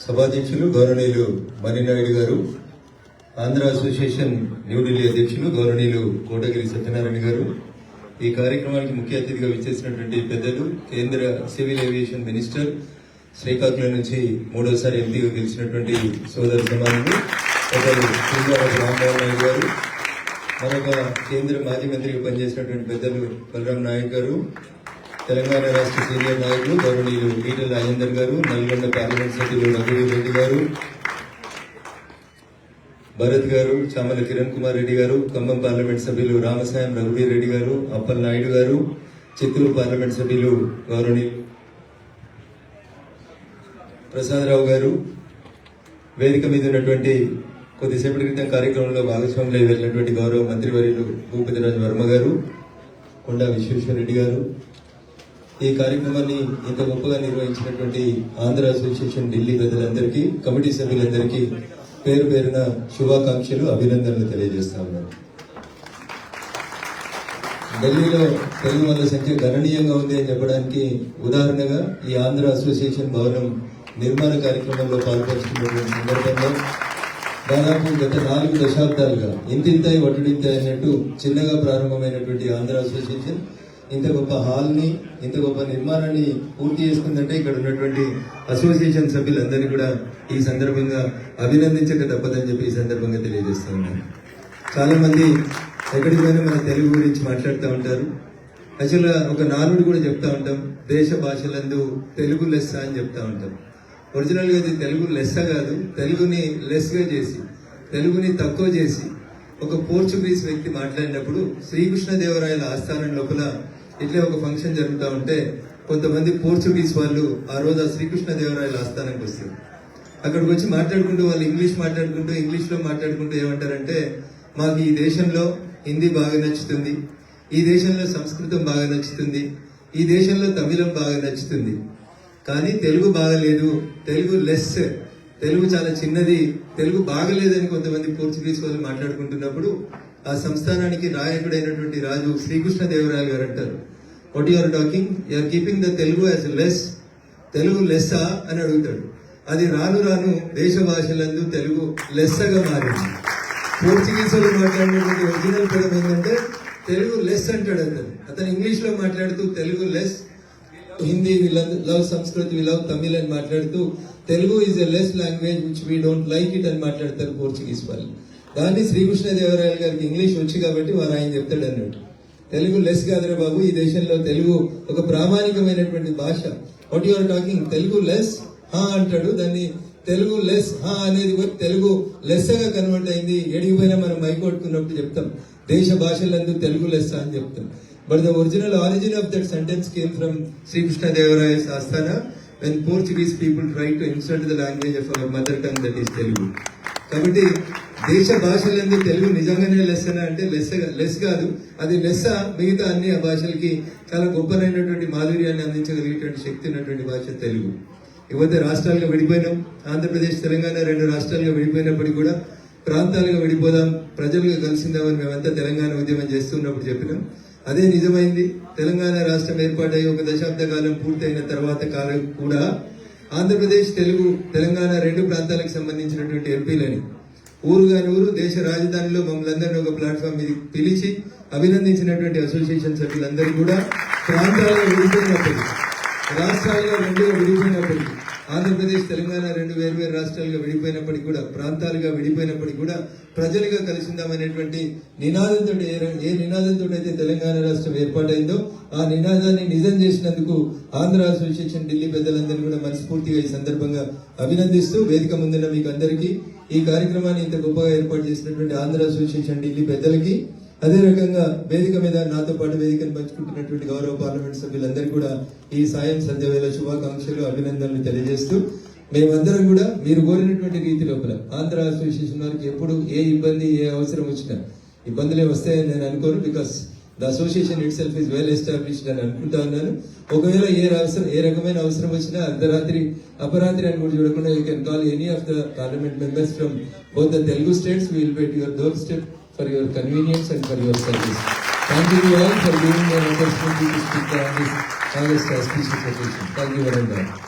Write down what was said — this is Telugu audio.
సభాధ్యక్షులు గౌరవనీయులు మణినాయుడు గారు ఆంధ్ర అసోసియేషన్ న్యూఢిల్లీ అధ్యక్షులు గౌరవనీయులు కోటగిరి సత్యనారాయణ గారు ఈ కార్యక్రమానికి ముఖ్య అతిథిగా విచ్చేసినటువంటి పెద్దలు కేంద్ర సివిల్ ఏవియేషన్ మినిస్టర్ శ్రీకాకుళం నుంచి మూడోసారి ఎంపీగా గెలిచినటువంటి సోదర సమానులు పెద్దలు రామ్మోహన్ నాయుడు గారు మరొక కేంద్ర మాజీ మంత్రిగా పనిచేసినటువంటి పెద్దలు బలరాం నాయక్ గారు తెలంగాణ రాష్ట్ర సీనియర్ నాయకులు గౌరవనీయులు ఈటల రాజేందర్ గారు నల్గొండ పార్లమెంట్ సభ్యులు రఘువీర్ రెడ్డి గారు భరత్ గారు చామల కిరణ్ కుమార్ రెడ్డి గారు ఖమ్మం పార్లమెంట్ సభ్యులు రామసాయం రఘువీర్ రెడ్డి గారు అప్పల్ నాయుడు గారు చిత్తూరు పార్లమెంట్ సభ్యులు గౌరవనీయులు ప్రసాదరావు గారు. వేదిక మీద ఉన్నటువంటి కొద్దిసేపటి క్రితం కార్యక్రమంలో భాగస్వాములై వెళ్ళినటువంటి గౌరవ మంత్రివర్యులు భూపతిరాజు వర్మ గారు కొండా విశ్వేశ్వర రెడ్డి గారు ఈ కార్యక్రమాన్ని ఇంత గొప్పగా నిర్వహించినటువంటి ఆంధ్ర అసోసియేషన్ ఢిల్లీ ప్రజలందరికీ కమిటీ సభ్యులందరికీ పేరు పేరున శుభాకాంక్షలు అభినందనలు తెలియజేస్తా ఉన్నాను. ఢిల్లీలో తెలుగు వాళ్ళ సంఖ్య గణనీయంగా ఉంది అని చెప్పడానికి ఉదాహరణగా ఈ ఆంధ్ర అసోసియేషన్ భవనం నిర్మాణ కార్యక్రమంలో పాల్పంచుకున్నటువంటి సందర్భంలో దాదాపు గత నాలుగు దశాబ్దాలుగా ఇంతింతాయి వడ్డింతాయి అన్నట్టు చిన్నగా ప్రారంభమైనటువంటి ఆంధ్ర అసోసియేషన్ ఇంత గొప్ప హాల్ని ఇంత గొప్ప నిర్మాణాన్ని పూర్తి చేసుకుందంటే ఇక్కడ ఉన్నటువంటి అసోసియేషన్ సభ్యులందరినీ కూడా ఈ సందర్భంగా అభినందించక తప్పదని చెప్పి ఈ సందర్భంగా తెలియజేస్తా ఉన్నాను. చాలా ఎక్కడికి పోయినా మన తెలుగు గురించి మాట్లాడుతూ ఉంటారు. యాక్చువల్గా ఒక నానుడు కూడా చెప్తా ఉంటాం దేశ భాషలందు తెలుగు లెస్స అని చెప్తా ఉంటాం. ఒరిజినల్గా ఇది తెలుగు లెస్స కాదు తెలుగుని లెస్గా చేసి తెలుగుని తక్కువ చేసి ఒక పోర్చుగీస్ వ్యక్తి మాట్లాడినప్పుడు శ్రీకృష్ణదేవరాయల ఆస్థానం లోపల ఇట్లే ఒక ఫంక్షన్ జరుగుతూ ఉంటే కొంతమంది పోర్చుగీస్ వాళ్ళు ఆ రోజు ఆ శ్రీకృష్ణదేవరాయల ఆస్థానానికి వస్తారు. అక్కడికి వచ్చి మాట్లాడుకుంటూ వాళ్ళు ఇంగ్లీష్ మాట్లాడుకుంటూ ఇంగ్లీష్లో మాట్లాడుకుంటూ ఏమంటారంటే మాకు ఈ దేశంలో హిందీ బాగా నచ్చుతుంది ఈ దేశంలో సంస్కృతం బాగా నచ్చుతుంది ఈ దేశంలో తమిళం బాగా నచ్చుతుంది. కానీ తెలుగు బాగలేదు తెలుగు లెస్ తెలుగు చాలా చిన్నది తెలుగు బాగలేదని కొంతమంది పోర్చుగీస్ వాళ్ళు మాట్లాడుకుంటున్నప్పుడు ఆ సంస్థానానికి నాయకుడైనటువంటి రాజు శ్రీకృష్ణదేవరాయలు గారు అంటారు what your talking you're keeping the Telugu as less Telugu లెస్సా అని అడుగుతాడు. అది రాను రాను దేశ భాషలందు తెలుగు లెస్సగా మారింది. పోర్చుగీస్ వాళ్ళు మాట్లాడినటువంటి ఒరిజినల్ పదం ఏంటంటే తెలుగు లెస్ అంటాడు అతను. అతను ఇంగ్లీష్లో మాట్లాడుతూ Telugu less Hindi we love Sanskrit we love Tamil అని మాట్లాడుతూ Telugu is a less language which we don't like it అని మాట్లాడతారు పోర్చుగీస్ వాళ్ళు. దాన్ని శ్రీకృష్ణదేవరాయలు గారికి ఇంగ్లీష్ వచ్చి కాబట్టి వారు ఆయన చెప్తాడు అన్నట్టు. తెలుగు లెస్ కాదురా బాబు ఈ దేశంలో తెలుగు ఒక ప్రామాణికమైనటువంటి భాష. What your talking Telugu less హా అంటాడు. దాన్ని తెలుగు లెస్ హా అనేది కూడా తెలుగు లెస్సగా కన్వర్ట్ అయింది. ఎడిగిపోయినా మనం మైకొట్టుకున్నప్పుడు చెప్తాం. దేశ భాషలందు తెలుగు లెస్స అని చెప్తాం but the original origin of that sentence came from Srikrishnadevaraya ఆస్థాన when Portuguese people try to insult the language of our mother tongue that is Telugu కాబట్టి దేశ భాషలందు తెలుగు నిజంగానే లెస్సనా అంటే లెస్ లెస్ కాదు. అది లెస్స మిగతా అన్ని ఆ భాషలకి చాలా గొప్పనైనటువంటి మాధుర్యాన్ని అందించగలిగేటువంటి శక్తి ఉన్నటువంటి భాష తెలుగు. ఇవతే రాష్ట్రాలుగా విడిపోయినాం. ఆంధ్రప్రదేశ్ తెలంగాణ రెండు రాష్ట్రాలుగా విడిపోయినప్పటికీ కూడా ప్రాంతాలుగా విడిపోదాం ప్రజలుగా కలిసిందామని మేమంతా తెలంగాణ ఉద్యమం చేస్తున్నప్పుడు చెప్పినాం. అదే నిజమైంది. తెలంగాణ రాష్ట్రం ఏర్పాటై ఒక దశాబ్ద కాలం పూర్తయిన తర్వాత కాలం కూడా ఆంధ్రప్రదేశ్ తెలుగు తెలంగాణ రెండు ప్రాంతాలకు సంబంధించినటువంటి ఎంపీలని ఊరుగాని ఊరు దేశ రాజధానిలో మమ్మల్ని అందరినీ ఒక ప్లాట్ఫామ్ మీద పిలిచి అభినందించినటువంటి అసోసియేషన్ సభ్యులందరూ కూడా ప్రాంతాలుగా విడిపోయినప్పటికీ రాష్ట్రాలుగా రెండుగా విడిపోయినప్పటికీ ఆంధ్రప్రదేశ్ తెలంగాణ రెండు వేరు వేరు రాష్ట్రాలుగా విడిపోయినప్పటికీ కూడా ప్రాంతాలుగా విడిపోయినప్పటికీ కూడా ప్రజలుగా కలిసిందామనేటువంటి నినాదంతో ఏ ఏ నినాదంతో అయితే తెలంగాణ రాష్ట్రం ఏర్పాటైందో ఆ నినాదాన్ని నిజం చేసినందుకు ఆంధ్ర అసోసియేషన్ ఢిల్లీ పెద్దలందరినీ కూడా మనస్ఫూర్తిగా ఈ సందర్భంగా అభినందిస్తూ వేదిక ముందున్న మీకు అందరికీ ఈ కార్యక్రమాన్ని ఇంత గొప్పగా ఏర్పాటు చేసినటువంటి ఆంధ్ర అసోసియేషన్ ఢిల్లీ పెద్దలకి అదే రకంగా వేదిక మీద నాతో పాటు వేదికను పంచుకుంటున్నటువంటి గౌరవ పార్లమెంట్ సభ్యులందరూ కూడా ఈ సాయం సంధ్య వేళ శుభాకాంక్షలు అభినందనలు తెలియజేస్తూ మేమందరం కూడా మీరు కోరినటువంటి రీతి లోపల ఆంధ్ర అసోసియేషన్ వారికి ఎప్పుడు ఏ ఇబ్బంది ఏ అవసరం వచ్చినా ఇబ్బందులే వస్తాయని నేను అనుకోను because the association itself is well established అని అనుకుంటా ఉన్నాను. ఒకవేళ ఏ అవసరం ఏ రకమైన అవసరం వచ్చినా అర్ధరాత్రి అపరాత్రి అని కూడా చూడకుండా you can call any of the parliament members from both the Telugu states will be at your doorstep for your convenience and for your service. Thank you all for giving me an opportunity to speak on this August auspicious occasion. Thank you very much.